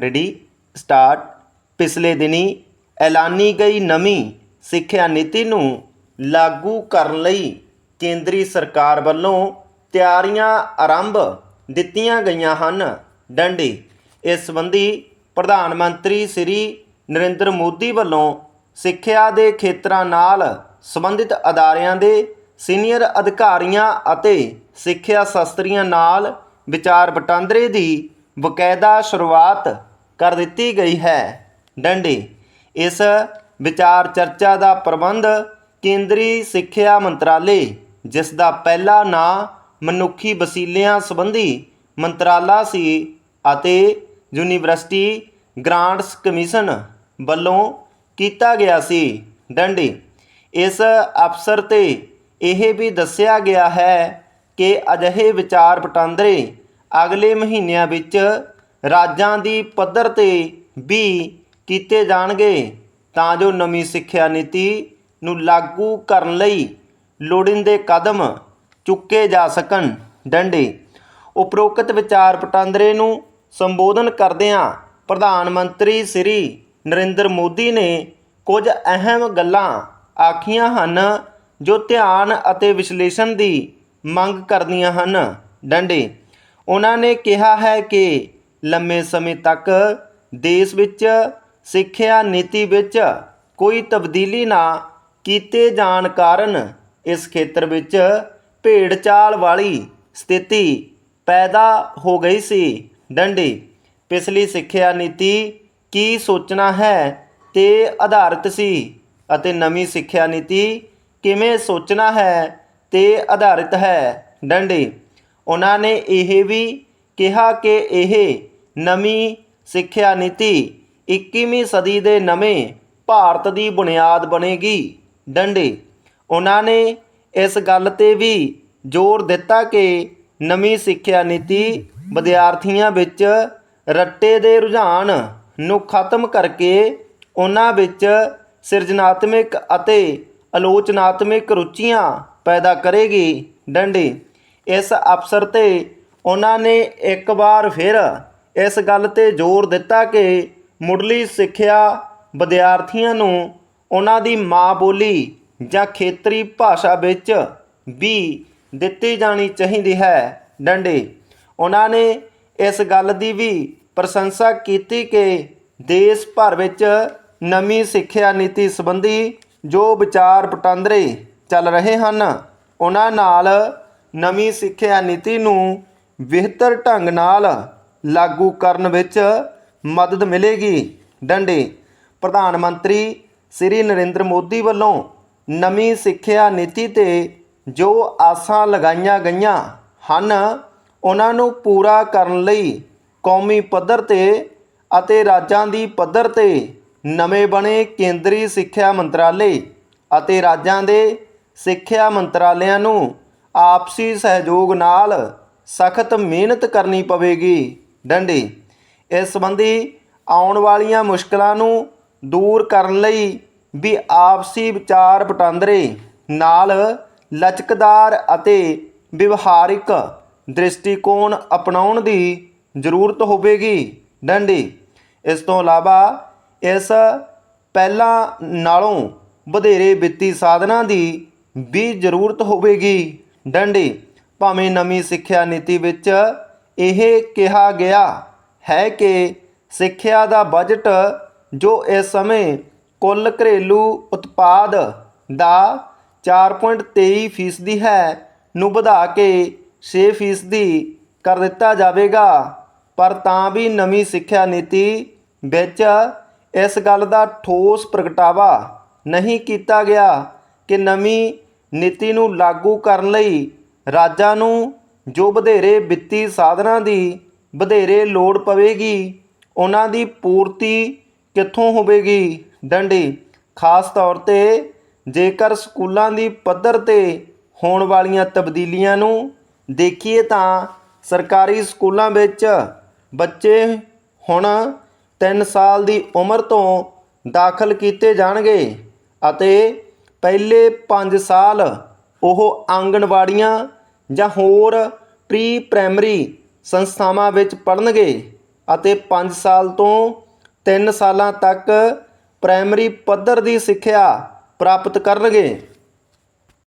Ready? Start. ਪਿਛਲੇ ਦਿਨੀ ਐਲਾਨੀ ਗਈ ਨਵੀਂ ਸਿੱਖਿਆ ਨੀਤੀ ਨੂੰ ਲਾਗੂ ਕਰਨ ਲਈ ਕੇਂਦਰੀ ਸਰਕਾਰ ਵੱਲੋਂ ਤਿਆਰੀਆਂ ਆਰੰਭ ਦਿੱਤੀਆਂ ਗਈਆਂ ਹਨ। ਡੰਡੇ। ਇਸ ਸੰਬੰਧੀ ਪ੍ਰਧਾਨ ਮੰਤਰੀ ਸ੍ਰੀ ਨਰਿੰਦਰ ਮੋਦੀ ਵੱਲੋਂ ਸਿੱਖਿਆ ਦੇ ਖੇਤਰਾਂ ਨਾਲ ਸੰਬੰਧਿਤ ਅਦਾਰਿਆਂ ਦੇ ਸੀਨੀਅਰ ਅਧਿਕਾਰੀਆਂ ਅਤੇ ਸਿੱਖਿਆ ਸ਼ਾਸਤਰੀਆਂ ਨਾਲ ਵਿਚਾਰ ਵਟਾਂਦਰੇ ਦੀ ਬਕਾਇਦਾ ਸ਼ੁਰੂਆਤ ਕਰ ਦਿੱਤੀ ਗਈ ਹੈ। ਡੰਡੀ, ਇਸ ਵਿਚਾਰ ਚਰਚਾ ਦਾ ਪ੍ਰਬੰਧ ਕੇਂਦਰੀ ਸਿੱਖਿਆ ਮੰਤਰਾਲੇ, ਜਿਸ ਦਾ ਪਹਿਲਾ ਨਾਂ ਮਨੁੱਖੀ ਵਸੀਲਿਆਂ ਸੰਬੰਧੀ ਮੰਤਰਾਲਾ ਸੀ ਅਤੇ ਯੂਨੀਵਰਸਿਟੀ ਗ੍ਰਾਂਟਸ ਕਮਿਸ਼ਨ ਵੱਲੋਂ ਕੀਤਾ ਗਿਆ ਸੀ। ਡੰਡੀ, ਇਸ ਅਫਸਰ ਤੇ ਇਹ ਵੀ ਦੱਸਿਆ ਗਿਆ ਹੈ ਕਿ ਅਜਿਹੇ ਵਿਚਾਰ ਵਟਾਂਦਰੇ ਅਗਲੇ ਮਹੀਨਿਆਂ ਵਿੱਚ ਰਾਜਾਂ ਦੀ ਪੱਧਰ ਤੇ ਵੀ ਕੀਤੇ ਜਾਣਗੇ, ਤਾਂ ਜੋ ਨਵੀਂ ਸਿੱਖਿਆ ਨੀਤੀ ਨੂੰ ਲਾਗੂ ਕਰਨ ਲਈ ਲੋੜੀਂਦੇ ਕਦਮ ਚੁੱਕੇ ਜਾ ਸਕਣ। ਡੰਡੇ। ਉਪਰੋਕਤ ਵਿਚਾਰ ਵਟਾਂਦਰੇ ਨੂੰ ਸੰਬੋਧਨ ਕਰਦਿਆਂ ਪ੍ਰਧਾਨ ਮੰਤਰੀ ਸ੍ਰੀ ਨਰਿੰਦਰ ਮੋਦੀ ਨੇ ਕੁਝ ਅਹਿਮ ਗੱਲਾਂ ਆਖੀਆਂ ਹਨ, ਜੋ ਧਿਆਨ ਅਤੇ ਵਿਸ਼ਲੇਸ਼ਣ ਦੀ ਮੰਗ ਕਰਦੀਆਂ ਹਨ। ਡੰਡੇ। ਉਹਨਾਂ ਨੇ ਕਿਹਾ ਹੈ ਕਿ ਲੰਮੇ ਸਮੇਂ ਤੱਕ ਦੇਸ਼ ਵਿੱਚ ਸਿੱਖਿਆ ਨੀਤੀ ਵਿੱਚ ਕੋਈ ਤਬਦੀਲੀ ਨਾ ਕੀਤੇ ਜਾਣ ਕਾਰਨ ਇਸ ਖੇਤਰ ਵਿੱਚ ਭੇਡ ਚਾਲ ਵਾਲੀ ਸਥਿਤੀ ਪੈਦਾ ਹੋ ਗਈ ਸੀ। ਡੰਡੀ, ਪਿਛਲੀ ਸਿੱਖਿਆ ਨੀਤੀ ਕੀ ਸੋਚਣਾ ਹੈ ਤੇ ਆਧਾਰਿਤ ਸੀ ਅਤੇ ਨਵੀਂ ਸਿੱਖਿਆ ਨੀਤੀ ਕਿਵੇਂ ਸੋਚਣਾ ਹੈ ਤੇ ਆਧਾਰਿਤ ਹੈ? ਡੰਡੀ, ਉਹਨਾਂ ਨੇ ਇਹ ਵੀ ਕਿਹਾ ਕਿ ਇਹ ਨਵੀਂ ਸਿੱਖਿਆ ਨੀਤੀ 21ਵੀਂ ਸਦੀ ਦੇ ਨਵੇਂ ਭਾਰਤ ਦੀ ਬੁਨਿਆਦ ਬਣੇਗੀ। ਡੰਡੇ, ਉਹਨਾਂ ਨੇ ਇਸ ਗੱਲ ਤੇ ਵੀ ਜ਼ੋਰ ਦਿੱਤਾ ਕਿ ਨਵੀਂ ਸਿੱਖਿਆ ਨੀਤੀ ਵਿਦਿਆਰਥੀਆਂ ਵਿੱਚ ਰੱਟੇ ਦੇ ਰੁਝਾਨ ਨੂੰ ਖਤਮ ਕਰਕੇ ਉਹਨਾਂ ਵਿੱਚ ਸਿਰਜਣਾਤਮਕ ਅਤੇ ਆਲੋਚਨਾਤਮਕ ਰੁਚੀਆਂ ਪੈਦਾ ਕਰੇਗੀ। ਡੰਡੇ, ਇਸ ਅਵਸਰ ਤੇ ਉਹਨਾਂ ਨੇ ਇੱਕ ਵਾਰ ਫਿਰ ਇਸ ਗੱਲ ਤੇ ਜ਼ੋਰ ਦਿੱਤਾ ਕਿ ਮੁੱਢਲੀ ਸਿੱਖਿਆ ਵਿਦਿਆਰਥੀਆਂ ਨੂੰ ਉਹਨਾਂ ਦੀ ਮਾਂ ਬੋਲੀ ਜਾਂ ਖੇਤਰੀ ਭਾਸ਼ਾ ਵਿੱਚ ਵੀ ਦਿੱਤੀ ਜਾਣੀ ਚਾਹੀਦੀ ਹੈ। ਡੰਡੇ, ਉਹਨਾਂ ਨੇ ਇਸ ਗੱਲ ਦੀ ਵੀ ਪ੍ਰਸ਼ੰਸਾ ਕੀਤੀ ਕਿ ਦੇਸ਼ ਭਰ ਵਿੱਚ ਨਵੀਂ ਸਿੱਖਿਆ ਨੀਤੀ ਸੰਬੰਧੀ ਜੋ ਵਿਚਾਰ ਵਟਾਂਦਰੇ ਚੱਲ ਰਹੇ ਹਨ, ਉਹਨਾਂ ਨਾਲ ਨਵੀਂ ਸਿੱਖਿਆ ਨੀਤੀ ਨੂੰ ਬਿਹਤਰ ਢੰਗ ਨਾਲ ਲਾਗੂ ਕਰਨ ਵਿੱਚ ਮਦਦ ਮਿਲੇਗੀ। ਡੰਡੇ, ਪ੍ਰਧਾਨ ਮੰਤਰੀ ਸ੍ਰੀ ਨਰਿੰਦਰ ਮੋਦੀ ਵੱਲੋਂ ਨਵੀਂ ਸਿੱਖਿਆ ਨੀਤੀ ਤੇ ਜੋ ਆਸਾਂ ਲਗਾਈਆਂ ਗਈਆਂ ਹਨ, ਉਹਨਾਂ ਨੂੰ ਪੂਰਾ ਕਰਨ ਲਈ ਕੌਮੀ ਪੱਧਰ ਤੇ ਅਤੇ ਰਾਜਾਂ ਦੀ ਪੱਧਰ ਤੇ ਨਵੇਂ ਬਣੇ ਕੇਂਦਰੀ ਸਿੱਖਿਆ ਮੰਤਰਾਲੇ ਅਤੇ ਰਾਜਾਂ ਦੇ ਸਿੱਖਿਆ ਮੰਤਰਾਲਿਆਂ ਨੂੰ ਆਪਸੀ ਸਹਿਯੋਗ ਨਾਲ ਸਖਤ ਮਿਹਨਤ ਕਰਨੀ ਪਵੇਗੀ। ਡੰਡੀ। ਇਸ ਸੰਬੰਧੀ ਆਉਣ ਵਾਲੀਆਂ ਮੁਸ਼ਕਲਾਂ ਨੂੰ ਦੂਰ ਕਰਨ ਲਈ ਵੀ ਆਪਸੀ ਵਿਚਾਰ ਵਟਾਂਦਰੇ ਨਾਲ ਲਚਕਦਾਰ ਅਤੇ ਵਿਵਹਾਰਿਕ ਦ੍ਰਿਸ਼ਟੀਕੋਣ ਅਪਣਾਉਣ ਦੀ ਜ਼ਰੂਰਤ ਹੋਵੇਗੀ। ਡੰਡੀ, ਇਸ ਤੋਂ ਇਲਾਵਾ ਇਸ ਪਹਿਲਾਂ ਨਾਲੋਂ ਵਧੇਰੇ ਵਿੱਤੀ ਸਾਧਨਾਂ ਦੀ ਵੀ ਜ਼ਰੂਰਤ ਹੋਵੇਗੀ। ਡੰਡੀ, ਭਾਵੇਂ ਨਵੀਂ ਸਿੱਖਿਆ ਨੀਤੀ ਵਿੱਚ ਇਹ ਕਿਹਾ ਗਿਆ ਹੈ ਕਿ ਸਿੱਖਿਆ ਦਾ ਬਜਟ ਜੋ ਇਸ ਸਮੇਂ ਕੁੱਲ ਘਰੇਲੂ ਉਤਪਾਦ ਦਾ 4.23 ਫੀਸਦੀ ਹੈ, ਨੂੰ ਵਧਾ ਕੇ 6 ਫੀਸਦੀ ਕਰ ਦਿੱਤਾ ਜਾਵੇਗਾ। ਪਰ ਤਾਂ ਵੀ ਨਵੀਂ ਸਿੱਖਿਆ ਨੀਤੀ ਵਿੱਚ ਇਸ ਗੱਲ ਦਾ ਠੋਸ ਪ੍ਰਗਟਾਵਾ ਨਹੀਂ ਕੀਤਾ ਗਿਆ ਕਿ ਨਵੀਂ ਨੀਤੀ ਨੂੰ ਲਾਗੂ ਕਰਨ ਲਈ ਰਾਜਾਂ ਨੂੰ ਜੋ ਵਧੇਰੇ ਵਿੱਤੀ ਸਾਧਨਾਂ ਦੀ ਵਧੇਰੇ ਲੋੜ ਪਵੇਗੀ, ਉਹਨਾਂ ਦੀ ਪੂਰਤੀ ਕਿੱਥੋਂ ਹੋਵੇਗੀ? ਡੰਡੀ, ਖਾਸ ਤੌਰ ਤੇ ਜੇਕਰ ਸਕੂਲਾਂ ਦੀ ਪੱਧਰ ਤੇ ਹੋਣ ਵਾਲੀਆਂ ਤਬਦੀਲੀਆਂ ਨੂੰ ਦੇਖੀਏ ਤਾਂ ਸਰਕਾਰੀ ਸਕੂਲਾਂ ਵਿੱਚ ਬੱਚੇ ਹੁਣ 3 ਸਾਲ ਦੀ ਉਮਰ ਤੋਂ ਦਾਖਲ ਕੀਤੇ ਜਾਣਗੇ ਅਤੇ ਪਹਿਲੇ 5 ਸਾਲ ਉਹ ਆਂਗਣਵਾੜੀਆਂ ਜਾਂ ਹੋਰ ਪ੍ਰੀ ਪ੍ਰਾਇਮਰੀ ਸੰਸਥਾਵਾਂ ਵਿੱਚ ਪੜ੍ਹਨਗੇ ਅਤੇ 5 ਸਾਲ ਤੋਂ 3 ਸਾਲਾਂ ਤੱਕ ਪ੍ਰਾਇਮਰੀ ਪੱਧਰ ਦੀ ਸਿੱਖਿਆ ਪ੍ਰਾਪਤ ਕਰਨਗੇ।